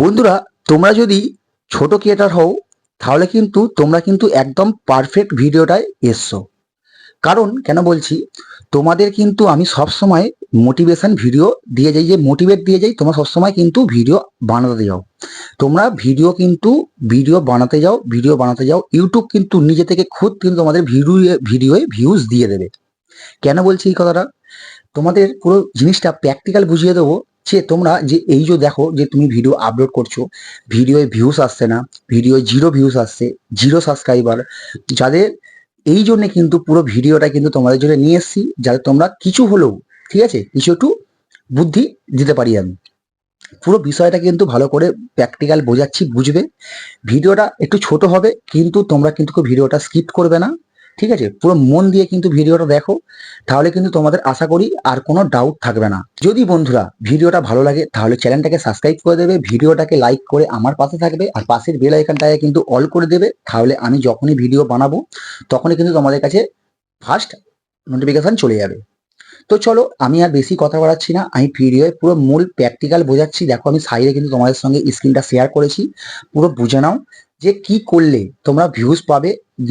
বন্ধুরা, তোমরা যদি ছোট ক্রিয়েটার হও, তাহলে কিন্তু তোমরা কিন্তু একদম পারফেক্ট ভিডিওটায় এসছো। কারণ, কেন বলছি? তোমাদের কিন্তু আমি সব সময় মোটিভেশন ভিডিও দিয়ে যাই, যে মোটিভেট দিয়ে যাই, তোমরা সবসময় কিন্তু ভিডিও বানাতে যাও। তোমরা ভিডিও কিন্তু ভিডিও বানাতে যাও ভিডিও বানাতে যাও ইউটিউব কিন্তু নিজে থেকে খুদ কিন্তু তোমাদের ভিডিও ভিডিওয়ে ভিউজ দিয়ে দেবে। কেন বলছি এই কথাটা? তোমাদের পুরো জিনিসটা প্র্যাকটিক্যাল বুঝিয়ে দেবো। যে তোমরা যে এই যে দেখো যে তুমি ভিডিও আপলোড করছ ভিডিওয়ে ভিউস আসছে না ভিডিও জিরো ভিউস আসছে জিরো সাবস্ক্রাইবার যাদের এই জন্য কিন্তু পুরো ভিডিওটা কিন্তু তোমাদের জন্য নিয়ে এসেছি, যাতে তোমরা কিছু হলেও, ঠিক আছে? কিছু একটু বুদ্ধি দিতে পারি আমি। পুরো বিষয়টা কিন্তু ভালো করে প্র্যাকটিক্যাল বোঝাচ্ছি, বুঝবে। ভিডিওটা একটু ছোট হবে, কিন্তু তোমরা কিন্তু ভিডিওটা স্কিপ করবে না। ঠিক আছে? পুরো মন দিয়ে কিন্তু ভিডিওটা দেখো। তাহলে কিন্তু তোমাদের আশা করি আর কোনো ডাউট থাকবে না। যদি বন্ধুরা ভিডিওটা ভালো লাগে, তাহলে চ্যানেলটাকে সাবস্ক্রাইব করে দেবে, ভিডিওটাকে লাইক করে আমার পাশে থাকবে, আর পাশের বেল আইকনটাকে কিন্তু অল করে দেবে। তাহলে আমি যখনই ভিডিও বানাবো, তখনই কিন্তু তোমাদের কাছে ফার্স্ট নোটিফিকেশন চলে যাবে। তো চলো, আমি আর বেশি কথা বাড়াচ্ছি না। আমি ভিডিওয়ে পুরো মূল প্র্যাকটিক্যাল বোঝাচ্ছি। দেখো, আমি সাইডে কিন্তু তোমাদের সঙ্গে স্ক্রিনটা শেয়ার করেছি। পুরো বুঝে নাও। যে কি করলে তোমরা ভিউজ পাবে,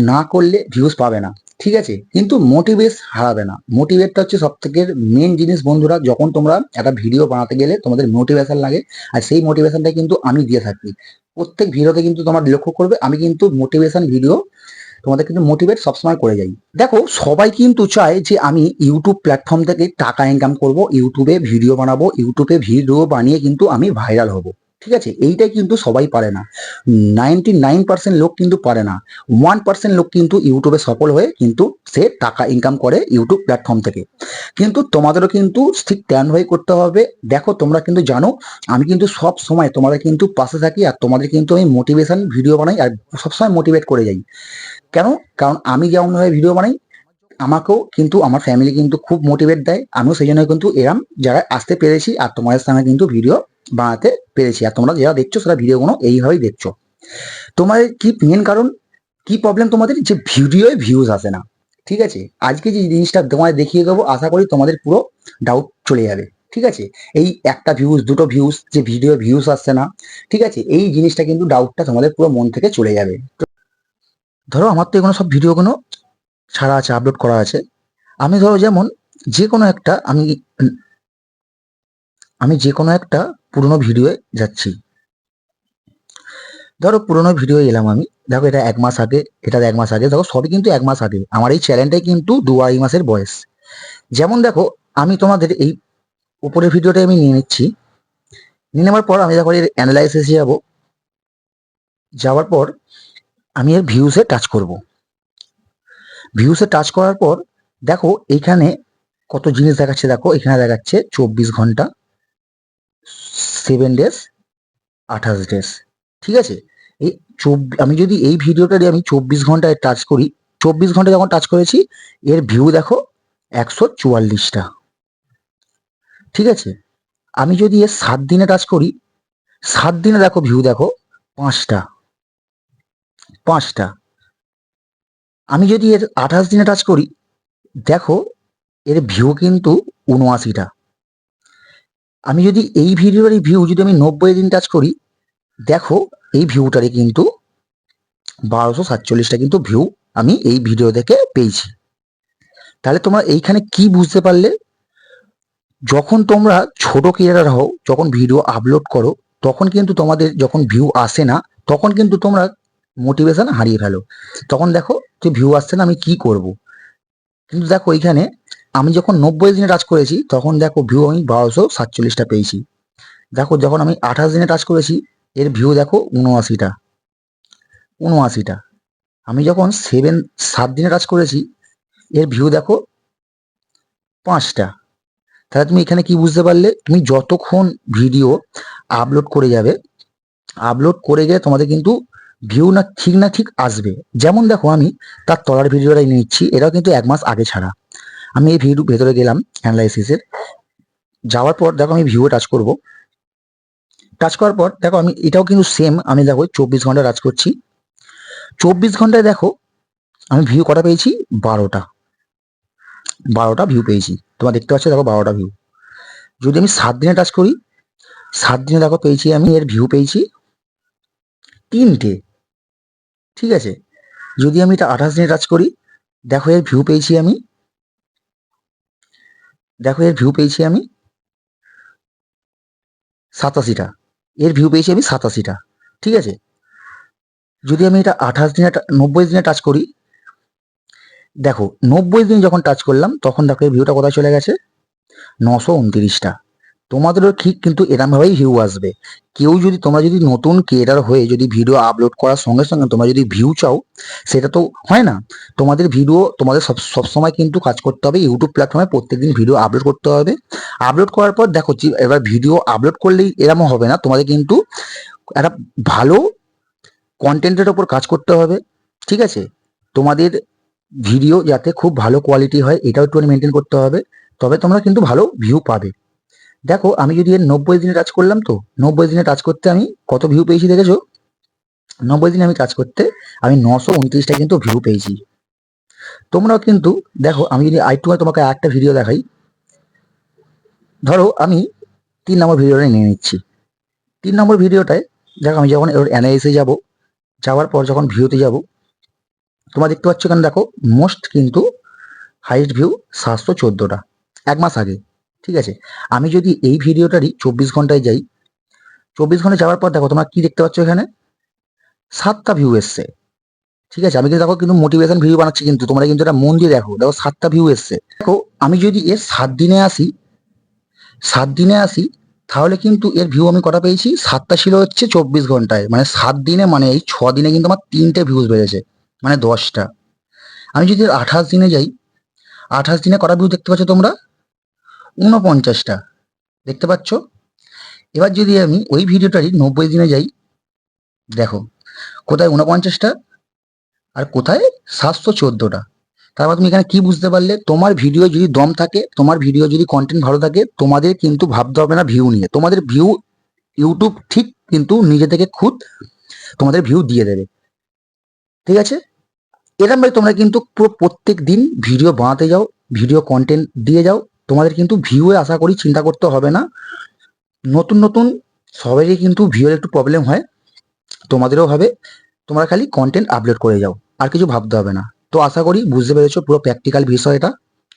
না করলে ভিউজ পাবে না, ঠিক আছে? কিন্তু মোটিভেট হারাবে না। মোটিভেটটা হচ্ছে সব থেকে মেন জিনিস বন্ধুরা, যখন তোমরা একটা ভিডিও বানাতে গেলে তোমাদের মোটিভেশন লাগে, আর সেই মোটিভেশনটা কিন্তু আমি দিয়ে থাকি। প্রত্যেক ভিডিওতে কিন্তু তোমার লক্ষ্য করবে, আমি কিন্তু মোটিভেশন ভিডিও তোমাদের কিন্তু মোটিভেট সবসময় করে যাই। দেখো, সবাই কিন্তু চায় যে আমি ইউটিউব প্ল্যাটফর্ম থেকে টাকা ইনকাম করব ইউটিউবে ভিডিও বানাবো ইউটিউবে ভিডিও বানিয়ে কিন্তু আমি ভাইরাল হব। ঠিক আছে? এইটাই কিন্তু সবাই পারে না। নাইনটি নাইন পার্সেন্ট লোক কিন্তু পারে না। ওয়ান পার্সেন্ট লোক কিন্তু ইউটিউবে সফল হয়ে কিন্তু সে টাকা ইনকাম করে ইউটিউব প্ল্যাটফর্ম থেকে। কিন্তু তোমাদেরও কিন্তু ঠিক তেমন হয়ে করতে হবে। দেখো, তোমরা কিন্তু জানো, আমি কিন্তু সব সময় তোমাদের কিন্তু পাশে থাকি আর তোমাদের কিন্তু আমি মোটিভেশন ভিডিও বানাই আর সবসময় মোটিভেট করে যাই। কেন? কারণ আমি যেমনভাবে ভিডিও বানাই আমাকেও কিন্তু, আমার ফ্যামিলি কিন্তু খুব মোটিভেট দেয়। আমিও সেই জন্য কিন্তু এরম, যারা আসতে পেরেছি আর তোমাদের সঙ্গে কিন্তু ভিডিও বানাতে পেরেছি। আর তোমরা যারা দেখছ সেটা ভিডিওগুলো এইভাবেই দেখছ। তোমাদের কি মেন কারণ, কি প্রবলেম তোমাদের? যে ভিডিওয়ে ভিউজ আসে না। ঠিক আছে? আজকে যে জিনিসটা তোমাদের দেখিয়ে দেবো, আশা করি তোমাদের পুরো ডাউট চলে যাবে। ঠিক আছে? এই একটা ভিউজ দুটো ভিউজ যে ভিডিও ভিউজ আসছে না। ঠিক আছে? এই জিনিসটা কিন্তু ডাউটটা তোমাদের পুরো মন থেকে চলে যাবে। ধরো, আমার তো এগুলো সব ভিডিওগুলো ছাড়া আছে আপলোড করা আছে। আমি ধরো যেমন যে কোনো একটা আমি আমি যে কোনো একটা পুরোনো ভিডিওয়ে যাচ্ছি। ধরো পুরোনো ভিডিও এলাম আমি। দেখো এটা এক মাস আগে, এটা এক মাস আগে, দেখো সবই কিন্তু এক মাস আগে। আমার এই চ্যানেলটাই কিন্তু দু আড়াই মাসের বয়স। যেমন দেখো, আমি তোমাদের এই উপরের ভিডিওটা আমি নিয়ে নিচ্ছি। নিয়ে নেওয়ার পর আমি দেখো এর অ্যানালাইসিসে যাব। যাওয়ার পর আমি এর ভিউসে টাচ করব। ভিউসে টাচ করার পর, দেখো এইখানে কত জিনিস দেখাচ্ছে, দেখো এখানে দেখাচ্ছে চব্বিশ ঘণ্টা সেভেন ডেজ আঠাশ ডেজ ঠিক আছে? এই আমি যদি এই ভিডিওটা দিয়ে আমি চব্বিশ ঘন্টায় টাচ করি, চব্বিশ ঘণ্টা যখন টাচ করেছি, এর ভিউ দেখো একশো চুয়াল্লিশটা, ঠিক আছে? আমি যদি এর সাত দিনে টাচ করি, সাত দিনে দেখো ভিউ দেখো পাঁচটা পাঁচটা আমি যদি এর আঠাশ দিনে টাচ করি, দেখো এর ভিউ কিন্তু উনআশিটা আমি যদি এই ভিডিওটারই ভিউ যদি আমি নব্বই দিন টাচ করি, দেখো এই ভিউটারে কিন্তু বারোশো সাতচল্লিশটা কিন্তু ভিউ আমি এই ভিডিও থেকে পেয়েছি। তাহলে তোমরা এইখানে কি বুঝতে পারলে? যখন তোমরা ছোট ক্রিয়েটার হও, যখন ভিডিও আপলোড করো, তখন কিন্তু তোমাদের যখন ভিউ আসে না, তখন কিন্তু তোমরা মোটিভেশন হারিয়ে ফেলো। তখন দেখো যে ভিউ আসছে না, আমি কি করব? কিন্তু দেখো এইখানে আমি যখন নব্বই দিনে টাচ করেছি, তখন দেখো ভিউ আমি বারোশো সাতচল্লিশটা পেয়েছি। দেখো যখন আমি আঠাশ দিনে টাচ করেছি, এর ভিউ দেখো উনআশিটা। উনআশিটা। আমি যখন সেভেন সাত দিনে টাচ করেছি, এর ভিউ দেখো পাঁচটা। তাহলে তুমি এখানে কি বুঝতে পারলে? তুমি যতক্ষণ ভিডিও আপলোড করে যাবে আপলোড করে গিয়ে তোমাদের কিন্তু ভিউ না ঠিক না ঠিক আসবে। যেমন দেখো আমি তার তলার ভিডিওটাই নিচ্ছি, এটাও কিন্তু এক মাস আগে ছাড়া। আমি এই ভিডিও ভেতরে গেলাম অ্যানালাইসিসের যাওয়ার পর দেখো আমি ভিউ টাচ করব। টাচ করার পর দেখো আমি, এটাও কিন্তু সেম আমি দেখো চব্বিশ ঘণ্টা টাচ করছি। চব্বিশ ঘন্টায় দেখো আমি ভিউ কটা পেয়েছি? বারোটা। বারোটা ভিউ পেয়েছি। তোমার দেখতে পাচ্ছ দেখো বারোটা ভিউ যদি আমি সাত দিনে টাচ করি, সাত দিনে দেখো পেয়েছি আমি, এর ভিউ পেয়েছি তিনটে। ঠিক আছে? যদি আমি এটা আঠাশ দিনে টাচ করি, দেখো এর ভিউ পেয়েছি আমি। দেখো এর ভিউ পেয়েছি আমি সাতাশিটা। এর ভিউ পেয়েছি আমি সাতাশিটা। ঠিক আছে? যদি আমি এটা আঠাশ দিনে নব্বই দিনে টাচ করি, দেখো নব্বই দিন যখন টাচ করলাম, তখন দেখো এই ভিউটা কোথায় চলে গেছে? নশো উনত্রিশটা। তোমাদেরও ঠিক কিন্তু এরমভাবেই ভিউ আসবে। কেউ যদি তোমরা যদি নতুন ক্রিয়েটার হয়ে যদি ভিডিও আপলোড করার সঙ্গে সঙ্গে তোমরা যদি ভিউ চাও, সেটা তো হয় না। তোমাদের ভিডিও তোমাদের সব সবসময় কিন্তু কাজ করতে হবে ইউটিউব প্ল্যাটফর্মে প্রত্যেকদিন ভিডিও আপলোড করতে হবে। আপলোড করার পর দেখো এবার ভিডিও আপলোড করলেই এরকম হবে না। তোমাদের কিন্তু একটা ভালো কন্টেন্টের ওপর কাজ করতে হবে, ঠিক আছে? তোমাদের ভিডিও যাতে খুব ভালো কোয়ালিটি হয়, এটাও একটু মেনটেন করতে হবে। তবে তোমরা কিন্তু ভালো ভিউ পাবে। দেখো, আমি যদি এর নব্বই দিনে টাচ করলাম তো, নব্বই দিনে টাচ করতে আমি কত ভিউ পেয়েছি দেখেছ? নব্বই দিনে আমি টাচ করতে আমি নশো উনত্রিশটা কিন্তু ভিউ পেয়েছি। তোমরাও কিন্তু দেখো, আমি যদি আই আইটু তোমাকে একটা ভিডিও দেখাই। ধরো, আমি তিন নম্বর ভিডিওটা নিয়ে নিচ্ছি। তিন নম্বর ভিডিওটায় দেখো, আমি যখন ওর অ্যানালিসে যাব, যাওয়ার পর যখন ভিউতে যাব, তোমরা দেখতে পাচ্ছ কেন দেখো মোস্ট কিন্তু হাইস্ট ভিউ সাতশো চোদ্দোটা, এক মাস আগে। ঠিক আছে? আমি যদি এই ভিডিওটারই চব্বিশ ঘন্টায় যাই, চব্বিশ ঘণ্টা যাওয়ার পর দেখো তোমরা কি দেখতে পাচ্ছ এখানে? সাতটা ভিউ এসছে। ঠিক আছে? আমি কিন্তু দেখো কিন্তু মোটিভেশন ভিডিও বানাচ্ছি কিন্তু, তোমরা কিন্তু এটা মন দিয়ে দেখো। দেখো সাতটা ভিউ এসছে। দেখো, আমি যদি এর সাত দিনে আসি, সাত দিনে আসি, তাহলে কিন্তু এর ভিউ আমি কটা পেয়েছি? সাতটা ছিল হচ্ছে চব্বিশ ঘন্টায়। মানে সাত দিনে মানে এই ছ দিনে কিন্তু আমার তিনটে ভিউজ বেড়েছে। মানে দশটা। আমি যদি আঠাশ দিনে যাই, আঠাশ দিনে কটা ভিউ দেখতে পাচ্ছ তোমরা? ঊনপঞ্চাশটা। দেখতে পাচ্ছ? এবার যদি আমি ওই ভিডিওটারই নব্বই দিনে যাই, দেখো, কোথায় ঊনপঞ্চাশটা আর কোথায় সাতশো চোদ্দোটা। তারপর তুমি এখানে কি বুঝতে পারলে? তোমার ভিডিও যদি দম থাকে, তোমার ভিডিও যদি কন্টেন্ট ভালো থাকে, তোমাদের কিন্তু ভাবতে হবে না ভিউ নিয়ে। তোমাদের ভিউ ইউটিউব ঠিক কিন্তু নিজে থেকে খুদ তোমাদের ভিউ দিয়ে দেবে। ঠিক আছে? এরকমভাবে তোমরা কিন্তু পুরো প্রত্যেক দিন ভিডিও বানাতে যাও ভিডিও কন্টেন্ট দিয়ে যাও। তোমাদের কিন্তু ভিউয়ে আশা করি চিন্তা করতে হবে না। নতুন নতুন সবারই কিন্তু ভিউয়ের একটু প্রবলেম হয়। তোমাদেরও হবে। তোমরা খালি কন্টেন্ট আপলোড করে যাও, আর কিছু ভাবতে হবে না। তো আশা করি বুঝতে পেরেছ পুরো প্র্যাকটিক্যাল বিষয়টা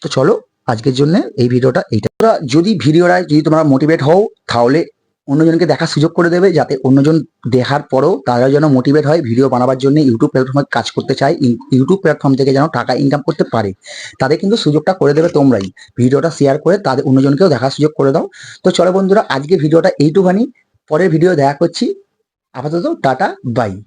তো চলো, আজকের জন্য এই ভিডিওটা এইটা। যদি ভিডিওটা যদি তোমরা মোটিভেট হও, তাহলে অন্যজনকে দেখার সুযোগ করে দেবে যাতে অন্যজন দেখার পরেও তারা যেন মোটিভেট হয় ভিডিও বানাবার জন্য ইউটিউব প্ল্যাটফর্মে কাজ করতে চায় ইউ- ইউটিউব প্ল্যাটফর্ম থেকে যেন টাকা ইনকাম করতে পারে। তাদের কিন্তু সুযোগটা করে দেবে তোমরাই। ভিডিওটা শেয়ার করে তাদের অন্যজনকেও দেখার সুযোগ করে দাও। তো চলো বন্ধুরা আজকে ভিডিওটা এইটুখানি। পরের ভিডিও দেখা করছি। আপাতত টাটা বাই